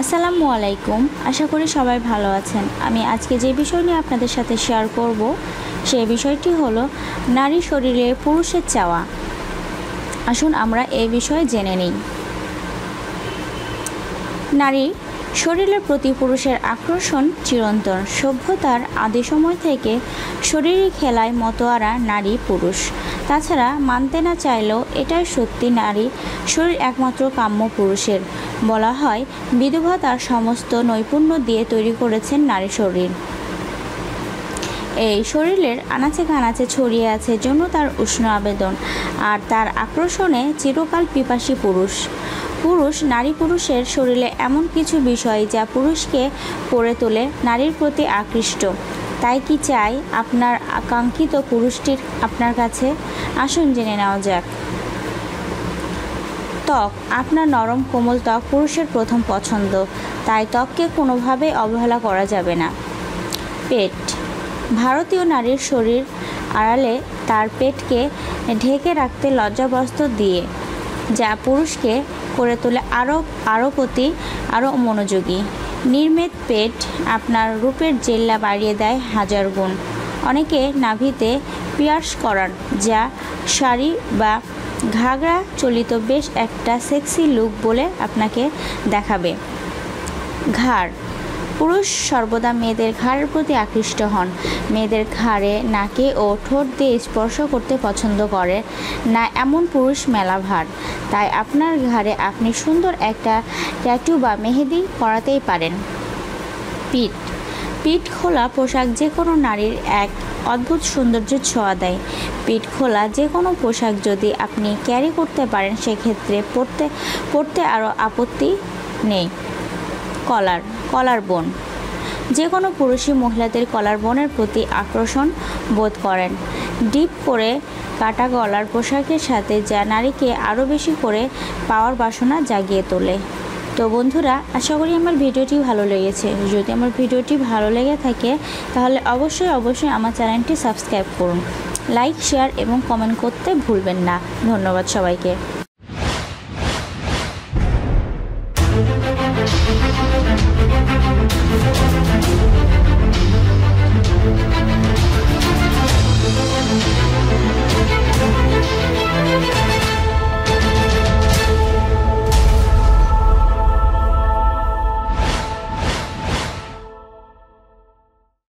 আসসালামু আলাইকুম। আশা করি সবাই ভালো আছেন। আমি আজকে যে বিষয় নিয়ে আপনাদের সাথে শেয়ার করব সেই বিষয়টি হলো নারী শরীরে পুরুষের চাওয়া। আসুন আমরা এই বিষয়ে জেনে নিই। নারী শরীরের প্রতি পুরুষের আকর্ষণ চিরন্তন। সভ্যতার আদি সময় থেকে শরীরী খেলায় মতোয়ারা নারী পুরুষ। তাছাড়া মানতে না চাইলেও এটাই সত্যি নারী শরীর একমাত্র কাম্য পুরুষের। বলা হয়, বিধবা তার সমস্ত নৈপুণ্য দিয়ে তৈরি করেছেন নারী শরীর। এই শরীরের আনাচে কানাচে ছড়িয়ে আছে জন্য তার উষ্ণ আবেদন আর তার আকর্ষণে চিরকাল পিপাসী পুরুষ। পুরুষ নারী পুরুষের শরীরে এমন কিছু বিষয় যা পুরুষকে করে তোলে নারীর প্রতি আকৃষ্ট। তাই কি চাই আপনার আকাঙ্ক্ষিত পুরুষটির আপনার কাছে? আসুন জেনে নেওয়া যাক। ত্বক। আপনার নরম, কোমল ত্বক পুরুষের প্রথম পছন্দ। তাই ত্বককে কোনোভাবেই অবহেলা করা যাবে না। পেট। ভারতীয় নারীর শরীর আড়ালে তার পেটকে ঢেকে রাখতে লজ্জাবস্ত্র দিয়ে, যা পুরুষকে করে তোলে আরও আরও প্রতি, আরও মনোযোগী। নির্মেদ পেট আপনার রূপের জেল্লা বাড়িয়ে দেয় হাজার গুণ। অনেকে নাভিতে পিয়ার্স করান, যা শাড়ি বা ঘাগরা চলিত বেশ একটা সেক্সি লুক বলে আপনাকে দেখাবে। ঘাড়। পুরুষ সর্বদা মেয়েদের ঘাড়ের প্রতি আকৃষ্ট হন। মেয়েদের ঘাড়ে, নাকে ও ঠোঁট দিয়ে স্পর্শ করতে পছন্দ করে। না, এমন পুরুষ মেলা ভার। তাই আপনার ঘাড়ে আপনি সুন্দর একটা ট্যাটু বা মেহেদি করাতেই পারেন। পিঠ। পিঠ খোলা পোশাক যে কোনো নারীর এক অদ্ভুত সৌন্দর্য ছোঁয়া দেয়। পিঠ খোলা যে কোনো পোশাক যদি আপনি ক্যারি করতে পারেন, সেক্ষেত্রে পরতে পরতে আরও আপত্তি নেই। কলার কলার বোন। যে কোনো পুরুষই মহিলাদের কলার বোনের প্রতি আকর্ষণ বোধ করেন। ডিপ করে কাটা গলার পোশাকের সাথে যা নারীকে আরও বেশি করে পাওয়ার বাসনা জাগিয়ে তোলে। তো বন্ধুরা, আশা করি আমার ভিডিওটি ভালো লেগেছে। যদি আমার ভিডিওটি ভালো লেগে থাকে, তাহলে অবশ্যই অবশ্যই আমার চ্যানেলটি সাবস্ক্রাইব করুন। লাইক, শেয়ার এবং কমেন্ট করতে ভুলবেন না। ধন্যবাদ সবাইকে।